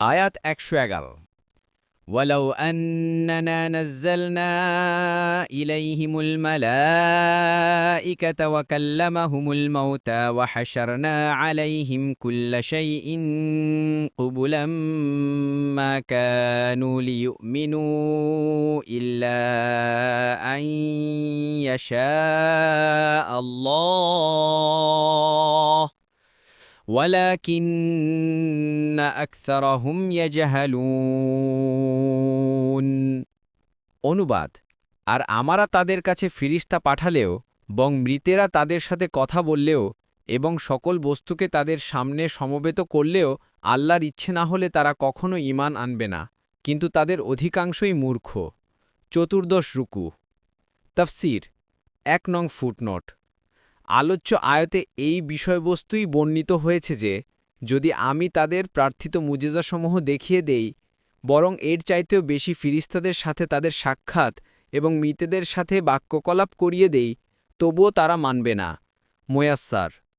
আয়াত একশো এগারো ولو أننا نزلنا إليهم الملائكة وكلمهم الموتى وحشرنا عليهم كل شيء قبلا ما كانوا ليؤمنوا إلا أن يشاء الله ولكن أكثرهم يجهلون অনুবাদ আর আমারা তাদের কাছে ফিরিস্তা পাঠালেও বং মৃতেরা তাদের সাথে কথা বললেও এবং সকল বস্তুকে তাদের সামনে সমবেত করলেও আল্লাহর ইচ্ছে না হলে তারা কখনো ঈমান আনবে না কিন্তু তাদের অধিকাংশই মূর্খ চতুর্দশ রুকু তফসির এক নং ফুটনোট আলোচ্য আয়তে এই বিষয়বস্তুই বর্ণিত হয়েছে যে যদি আমি তাদের প্রার্থিত মুজেজাসমূহ দেখিয়ে দেই, বরং এর চাইতেও বেশি ফিরিস্তাদের সাথে তাদের সাক্ষাৎ এবং মৃতেদের সাথে বাক্যকলাপ করিয়ে দেই, তবুও তারা মানবে না। মোয়াস্সার